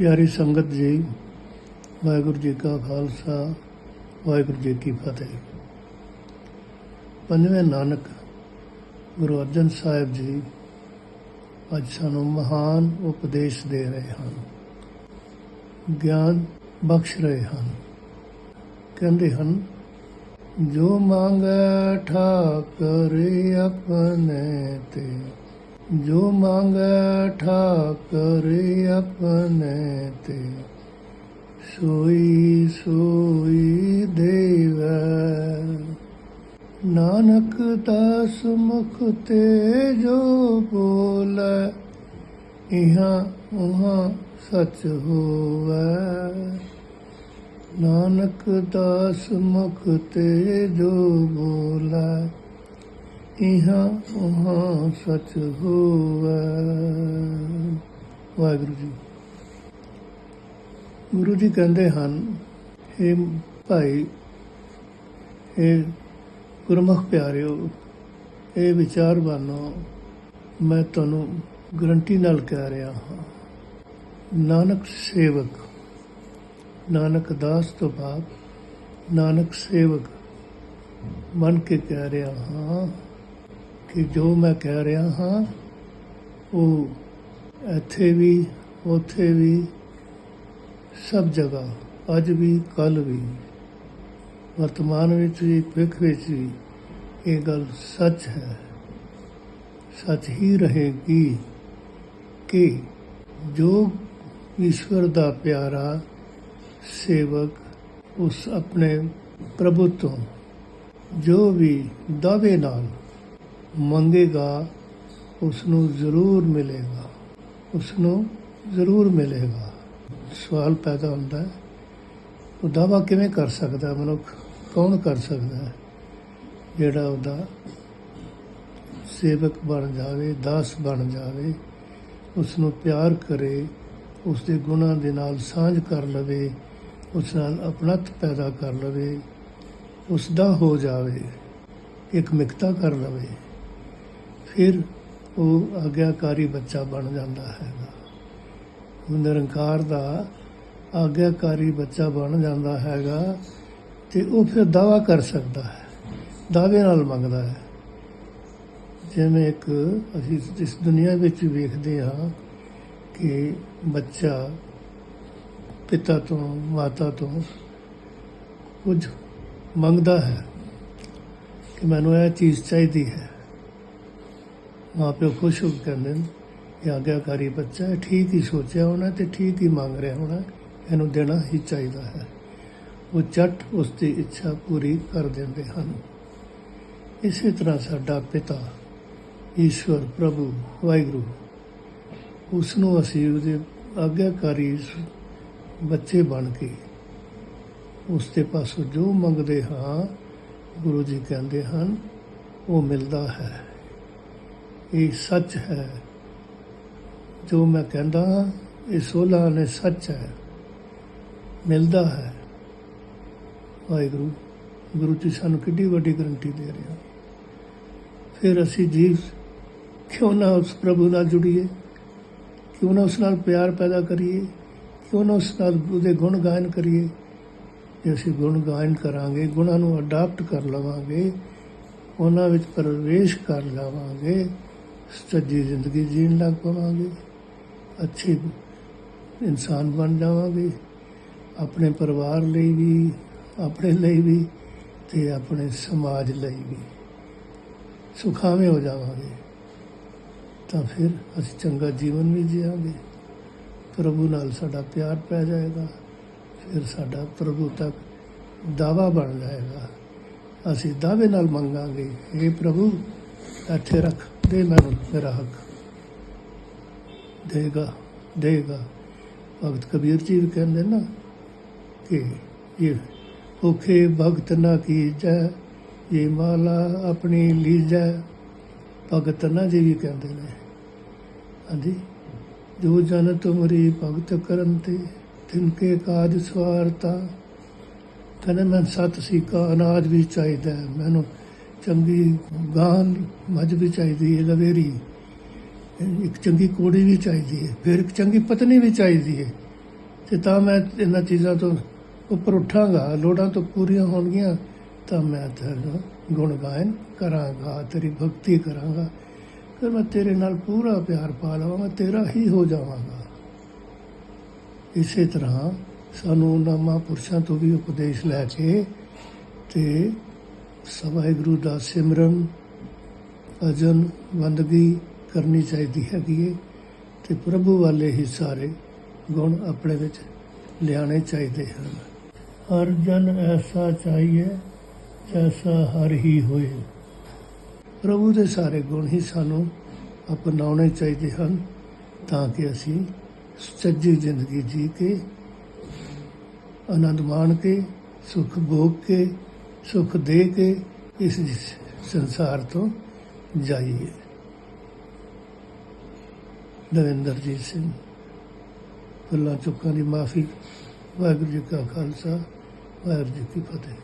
ਪਿਆਰੀ ਸੰਗਤ ਜੀ, ਵਾਹਿਗੁਰੂ ਜੀ ਕਾ ਖਾਲਸਾ, ਵਾਹਿਗੁਰੂ ਜੀ ਕੀ ਫਤਿਹ। ਪੰਜਵੇਂ ਨਾਨਕ ਗੁਰੂ ਅਰਜਨ ਸਾਹਿਬ ਜੀ ਅੱਜ ਸਾਨੂੰ ਮਹਾਨ ਉਪਦੇਸ਼ ਦੇ ਰਹੇ ਹਨ। ਗਿਆਨ ਬਖਸ਼ ਰਹੇ ਹਨ। ਕਹਿੰਦੇ ਹਨ, ਜੋ ਮੰਗੈ ਠਾਕਰ ਆਪਣੇ ਤੇ ਜੋ ਮੰਗੈ ਠਾਕਰ ਆਪਣੇ ਤੇ, ਸੋਈ ਸੋਈ ਦੇਵੈ। ਨਾਨਕ ਦਾਸ ਮੁਖ ਤੇ ਜੋ ਬੋਲੇ, ਇਹਾਂ ਉਹਾਂ ਸਚ ਹੋਵੈ। ਨਾਨਕ ਦਾਸ ਮੁਖ ਤੇ ਜੋ ਬੋਲੇ ਇਹਾਂ ਉਹਾਂ ਸਚ ਹੋਵੈ। ਵਾਹਿਗੁਰੂ ਜੀ। ਗੁਰੂ ਜੀ ਕਹਿੰਦੇ ਹਨ ਇਹ ਭਾਈ ਇਹ ਗੁਰਮੁਖ ਪਿਆਰਿਓ ਇਹ ਵਿਚਾਰ ਬਾਨੋ, ਮੈਂ ਤੁਹਾਨੂੰ ਗਰੰਟੀ ਨਾਲ ਕਹਿ ਰਿਹਾ ਹਾਂ। ਨਾਨਕ ਸੇਵਕ, ਨਾਨਕ ਦਾਸ ਤੋਂ ਬਾਅਦ ਨਾਨਕ ਸੇਵਕ ਮਨ ਕੇ ਕਹਿ ਰਿਹਾ ਹਾਂ। ਕਿ ਜੋ ਮੈਂ ਕਹਿ ਰਿਹਾ ਹਾਂ, ਉਹ ਇੱਥੇ ਵੀ, ਉੱਥੇ ਵੀ, ਸਭ ਜਗ੍ਹਾ, ਅੱਜ ਵੀ ਕੱਲ ਵੀ, ਵਰਤਮਾਨ ਵਿੱਚ ਵੀ, ਭਵਿੱਖ ਵਿੱਚ ਵੀ, ਇਹ ਗੱਲ ਸੱਚ ਹੈ। ਸੱਚ ਹੀ ਰਹੇਗੀ ਕਿ ਜੋ ਈਸ਼ਵਰ ਦਾ ਪਿਆਰਾ ਸੇਵਕ ਉਸ ਆਪਣੇ ਪ੍ਰਭੂ ਤੋਂ ਜੋ ਵੀ ਦਾਅਵੇ ਨਾਲ ਮੰਗੇਗਾ ਉਸ ਨੂੰ ਜ਼ਰੂਰ ਮਿਲੇਗਾ। ਉਸ ਨੂੰ ਜ਼ਰੂਰ ਮਿਲੇਗਾ। ਸਵਾਲ ਪੈਦਾ ਹੁੰਦਾ ਹੈ, ਉਹ ਦਾਵਾ ਕਿਵੇਂ ਕਰ ਸਕਦਾ ਮਨੁੱਖ ਕੌਣ ਕਰ ਸਕਦਾ ਹੈ? ਜਿਹੜਾ ਉਹਦਾ ਸੇਵਕ ਬਣ ਜਾਵੇ, ਦਾਸ ਬਣ ਜਾਵੇ ਉਸ ਨੂੰ ਪਿਆਰ ਕਰੇ ਉਸ ਦੇ ਗੁਣਾਂ ਦੇ ਨਾਲ ਸਾਂਝ ਕਰ ਲਵੇ, ਉਸ ਨਾਲ ਆਪਣਤ ਪੈਦਾ ਕਰ ਲਵੇ ਉਸ ਦਾ ਹੋ ਜਾਵੇ, ਇੱਕ ਮਿਕਤਾ ਕਰ ਲਵੇ। ਫਿਰ ਉਹ ਆਗਿਆਕਾਰੀ ਬੱਚਾ ਬਣ ਜਾਂਦਾ ਹੈਗਾ। ਉਹ ਨਿਰੰਕਾਰ ਦਾ ਆਗਿਆਕਾਰੀ ਬੱਚਾ ਬਣ ਜਾਂਦਾ ਹੈਗਾ ਤੇ ਉਹ ਫਿਰ ਦਾਵਾ ਕਰ ਸਕਦਾ ਹੈ, ਦਾਅਵੇ ਨਾਲ ਮੰਗਦਾ ਹੈ। ਜਿਵੇਂ ਇੱਕ ਅਸੀਂ ਇਸ ਦੁਨੀਆ ਵਿੱਚ ਵੇਖਦੇ ਹਾਂ ਕਿ ਬੱਚਾ ਪਿਤਾ ਤੋਂ, ਮਾਤਾ ਤੋਂ ਕੁਝ ਮੰਗਦਾ ਹੈ ਕਿ ਮੈਨੂੰ ਇਹ ਚੀਜ਼ ਚਾਹੀਦੀ ਹੈ। ਮਾਪਿਓ ਖੁਸ਼ ਹੋ ਕੇ ਕਹਿੰਦੇ ਨੇ ਇਹ ਆਗਿਆਕਾਰੀ ਬੱਚਾ ਹੈ, ਠੀਕ ਹੀ ਸੋਚਿਆ ਹੋਣਾ ਤੇ ਠੀਕ ਹੀ ਮੰਗ ਰਿਹਾ ਹੋਣਾ, ਇਹਨੂੰ ਦੇਣਾ ਹੀ ਚਾਹੀਦਾ ਹੈ। ਉਹ ਝਟ ਉਸ ਦੀ ਇੱਛਾ ਪੂਰੀ ਕਰ ਦਿੰਦੇ ਹਨ। ਇਸੇ ਤਰ੍ਹਾਂ ਸਾਡਾ ਪਿਤਾ ਈਸ਼ਵਰ ਪ੍ਰਭੂ ਵਾਹਿਗੁਰੂ ਉਸ ਨੂੰ ਅਸੀਂ ਉਹਦੇ ਆਗਿਆਕਾਰੀ ਬੱਚੇ ਬਣ ਕੇ ਉਸ ਦੇ ਪਾਸੋਂ ਜੋ ਮੰਗਦੇ ਹਾਂ, ਗੁਰੂ ਜੀ ਕਹਿੰਦੇ ਹਨ, ਉਹ ਮਿਲਦਾ ਹੈ। ਇਹ ਸੱਚ ਹੈ। ਜੋ ਮੈਂ ਕਹਿੰਦਾ ਹਾਂ, ਇਹ ਸੋਲਾ ਨੇ ਸੱਚ ਹੈ। ਮਿਲਦਾ ਹੈ। ਵਾਹਿਗੁਰੂ ਗੁਰੂ ਜੀ ਸਾਨੂੰ ਕਿੱਡੀ ਵੱਡੀ ਗਰੰਟੀ ਦੇ ਰਿਹਾ ਫਿਰ ਅਸੀਂ ਜੀਵ ਕਿਉਂ ਨਾ ਉਸ ਪ੍ਰਭੂ ਨਾਲ ਜੁੜੀਏ? ਕਿਉਂ ਨਾ ਉਸ ਨਾਲ ਪਿਆਰ ਪੈਦਾ ਕਰੀਏ? ਕਿਉਂ ਨਾ ਉਸ ਨਾਲ ਉਹਦੇ ਗੁਣ ਗਾਇਨ ਕਰੀਏ? ਜੇ ਅਸੀਂ ਗੁਣ ਗਾਇਨ ਕਰਾਂਗੇ ਗੁਣਾਂ ਨੂੰ ਅਡਾਪਟ ਕਰ ਲਵਾਂਗੇ ਉਹਨਾਂ ਵਿੱਚ ਪ੍ਰਵੇਸ਼ ਕਰ ਲਵਾਂਗੇ ਸੱਜੀ ਜ਼ਿੰਦਗੀ ਜੀਣ ਲੱਗ ਪਵਾਂਗੇ। ਅੱਛੇ ਇਨਸਾਨ ਬਣ ਜਾਵਾਂਗੇ। ਆਪਣੇ ਪਰਿਵਾਰ ਲਈ ਵੀ, ਆਪਣੇ ਲਈ ਵੀ ਤੇ ਆਪਣੇ ਸਮਾਜ ਲਈ ਵੀ। ਸੁਖਾਵੇਂ ਹੋ ਜਾਵਾਂਗੇ। ਤਾਂ ਫਿਰ ਅਸੀਂ ਚੰਗਾ ਜੀਵਨ ਵੀ ਜੀਵਾਂਗੇ ਪ੍ਰਭੂ ਨਾਲ ਸਾਡਾ ਪਿਆਰ ਪੈ ਜਾਏਗਾ। ਫਿਰ ਸਾਡਾ ਪ੍ਰਭੂ ਤੱਕ ਦਾਵਾ ਬਣ ਜਾਏਗਾ। ਅਸੀਂ ਦਾਅਵੇ ਨਾਲ ਮੰਗਾਂਗੇ ਇਹ ਪ੍ਰਭੂ ਇੱਥੇ ਰੱਖ, ਦੇ ਮੈਨੂੰ ਮੇਰਾ ਹੱਕ। ਦੇਗਾ ਦੇਗਾ। ਭਗਤ ਕਬੀਰ ਜੀ ਵੀ ਕਹਿੰਦੇ ਨਾ ਕਿ ਇਹ ਭੁਖੇ ਭਗਤ ਨਾ ਕੀਜੈ, ਇਹ ਮਾਲਾ ਆਪਣੀ ਲੀਜੈ। ਭਗਤ ਨਾ ਜੀ ਵੀ ਕਹਿੰਦੇ ਨੇ। ਹਾਂਜੀ? ਜੋ ਜਨ ਤੁਮਰੀ ਭਗਤ ਕਰਨ ਤੇ ਤਿਨਕੇ ਕਾਜ ਸਵਾਰਤਾ। ਕਹਿੰਦੇ ਮੈਂ ਸਤ ਸੀਕਾ ਅਨਾਜ ਵੀ ਚਾਹੀਦਾ, ਮੈਨੂੰ ਚੰਗੀ ਗਾਂ ਮੱਝ ਵੀ ਚਾਹੀਦੀ ਹੈ, ਲਵੇਰੀ। ਇੱਕ ਚੰਗੀ ਕੋੜੀ ਵੀ ਚਾਹੀਦੀ ਹੈ, ਫਿਰ ਇੱਕ ਚੰਗੀ ਪਤਨੀ ਵੀ ਚਾਹੀਦੀ ਹੈ। ਤੇ ਤਾਂ ਮੈਂ ਇਹਨਾਂ ਚੀਜ਼ਾਂ ਤੋਂ ਉੱਪਰ ਉੱਠਾਂਗਾ, ਲੋੜਾਂ ਤੋਂ ਪੂਰੀਆਂ ਹੋਣਗੀਆਂ, ਤਾਂ ਮੈਂ ਤੇਰਾ ਗੁਣ ਗਾਇਨ ਕਰਾਂਗਾ, ਤੇਰੀ ਭਗਤੀ ਕਰਾਂਗਾ। ਫਿਰ ਮੈਂ ਤੇਰੇ ਨਾਲ ਪੂਰਾ ਪਿਆਰ ਪਾ ਲਵਾਂਗਾ ਤੇਰਾ ਹੀ ਹੋ ਜਾਵਾਂਗਾ। ਇਸੇ ਤਰ੍ਹਾਂ ਸਾਨੂੰ ਉਹਨਾਂ ਮਹਾਂਪੁਰਸ਼ਾਂ ਤੋਂ ਵੀ ਉਪਦੇਸ਼ ਲੈ ਕੇ ਤੇ ਸਵਾਹਿਗੁਰੂ ਦਾ ਸਿਮਰਨ ਭਜਨ ਬੰਦਗੀ ਕਰਨੀ ਚਾਹੀਦੀ ਹੈਗੀ ਹੈ ਤੇ ਪ੍ਰਭੂ ਵਾਲੇ ਹੀ ਸਾਰੇ ਗੁਣ ਆਪਣੇ ਵਿੱਚ ਲਿਆਣੇ ਚਾਹੀਦੇ ਹਨ। ਹਰ ਜਨ ਐਸਾ ਚਾਹੀਏ ਜੈਸਾ ਹਰ ਹੀ ਹੋਏ। ਪ੍ਰਭੂ ਦੇ ਸਾਰੇ ਗੁਣ ਹੀ ਸਾਨੂੰ ਅਪਣਾਉਣੇ ਚਾਹੀਦੇ ਹਨ ਤਾਂ ਕਿ ਅਸੀਂ ਸੱਚੀ ਜ਼ਿੰਦਗੀ ਜੀ ਕੇ, ਆਨੰਦ ਮਾਣ ਕੇ, ਸੁਖ ਭੋਗ ਕੇ ਸੁਖ ਦੇ ਕੇ ਇਸ ਸੰਸਾਰ ਤੋਂ ਜਾਈਏ। ਦਵਿੰਦਰਜੀਤ ਸਿੰਘ ਭੁੱਲਾਂ ਚੁੱਕਾਂ ਦੀ ਮਾਫੀ, ਵਾਹਿਗੁਰੂ ਜੀ ਕਾ ਖਾਲਸਾ, ਵਾਹਿਗੁਰੂ ਜੀ ਕੀ ਫਤਿਹ।